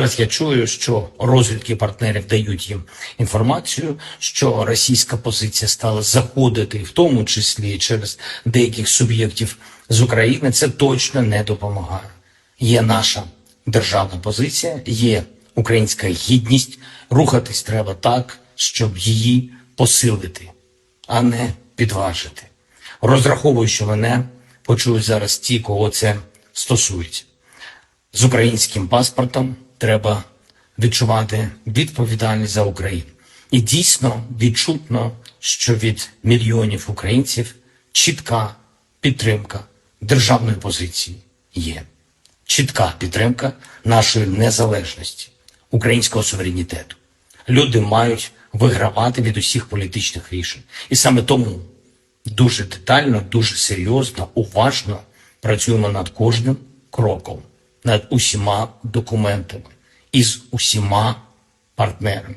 Зараз я чую, що розвідки партнерів дають їм інформацію, що російська позиція стала заходити, в тому числі через деяких суб'єктів з України. Це точно не допомагає. Є наша державна позиція, є українська гідність. Рухатись треба так, щоб її посилити, а не підважити. Розраховую, що мене почують зараз ті, кого це стосується з українським паспортом треба відчувати відповідальність за Україну. І дійсно відчутно, що від мільйонів українців чітка підтримка державної позиції є. Чітка підтримка нашої незалежності, українського суверенітету. Люди мають вигравати від усіх політичних рішень. І саме тому дуже детально, дуже серйозно, уважно працюємо над кожним кроком, над усіма документами і з усіма партнерами.